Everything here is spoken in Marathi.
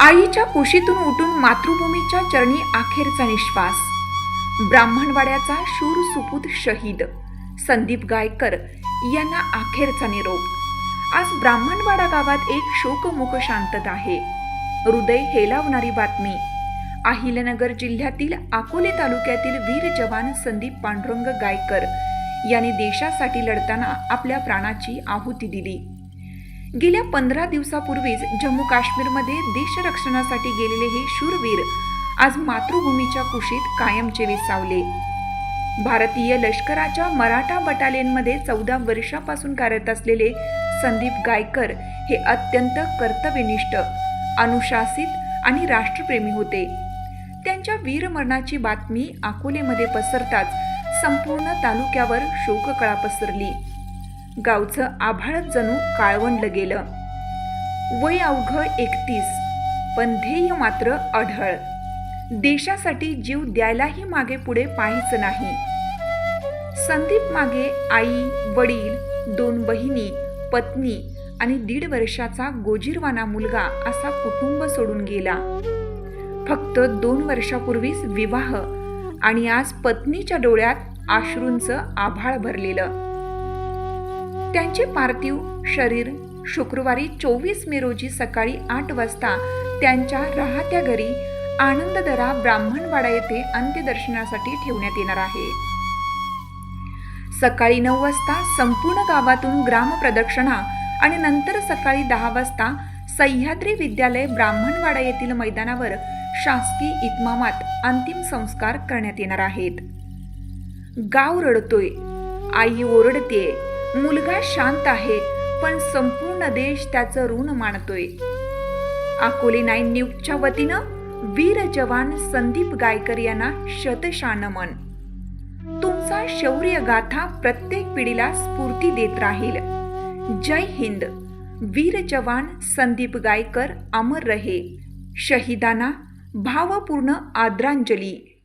आईच्या कुशीतून उठून मातृभूमीच्या चरणी अखेरचा निश्वास. ब्राह्मणवाड्याचा शूर सुपूत शहीद. संदीप गायकर यांना अखेरचा निरोप. आज ब्राह्मणवाडा गावात एक शोकमुख शांतता आहे. हृदय हेलावणारी बातमी. अहिलनगर जिल्ह्यातील अकोले तालुक्यातील वीर जवान संदीप पांडुरंग गायकर यांनी देशासाठी लढताना आपल्या प्राणाची आहुती दिली. गेल्या पंधरा दिवसापूर्वीच जम्मू काश्मीरमध्ये देशरक्षणासाठी गेलेले हे शूरवीर आज मातृभूमीच्या कुशीत कायमचे विसावले. भारतीय लष्कराच्या मराठा बटालियनमध्ये चौदा वर्षापासून कार्यरत असलेले संदीप गायकर हे अत्यंत कर्तव्यनिष्ठ अनुशासित आणि राष्ट्रप्रेमी होते. त्यांच्या वीरमरणाची बातमी अकोलेमध्ये पसरताच संपूर्ण तालुक्यावर शोककळा पसरली. गावचं आभाळ जणू काळवंडलं गेलं. वय अवघ एकतीस पण ध्येय मात्र अढळ. देशासाठी जीव द्यायलाही मागे पुढे पाहायचं नाही. संदीप मागे आई वडील दोन बहिणी पत्नी आणि दीड वर्षाचा गोजीरवाना मुलगा असा कुटुंब सोडून गेला. फक्त दोन वर्षापूर्वीच विवाह आणि आज पत्नीच्या डोळ्यात आश्रूंचं आभाळ भरलेलं. त्यांचे पार्थिव शरीर शुक्रवारी चोवीस मे रोजी सकाळी आठ वाजता त्यांच्या राहत्या घरी आनंददरा ब्राह्मणवाडा येथे अंत्यदर्शनासाठी ठेवण्यात येणार आहे. सकाळी नऊ वाजता संपूर्ण गावातून ग्रामप्रदक्षिणा आणि नंतर सकाळी दहा वाजता सह्याद्री विद्यालय ब्राह्मणवाडा येथील मैदानावर शासकीय इतमामात अंतिम संस्कार करण्यात येणार आहेत. गाव रडतोय. आई ओरडते मुलगा शांत आहे पण संपूर्ण देश त्याचं ऋण मानतोय. अकोले नाईन न्यूजच्या वतीनं वीर जवान संदीप गायकर यांना शतशान मन. तुमचा शौर्य गाथा प्रत्येक पिढीला स्फूर्ती देत राहील. जय हिंद. वीर जवान संदीप गायकर अमर रहे. शहीदांना भावपूर्ण आदरांजली.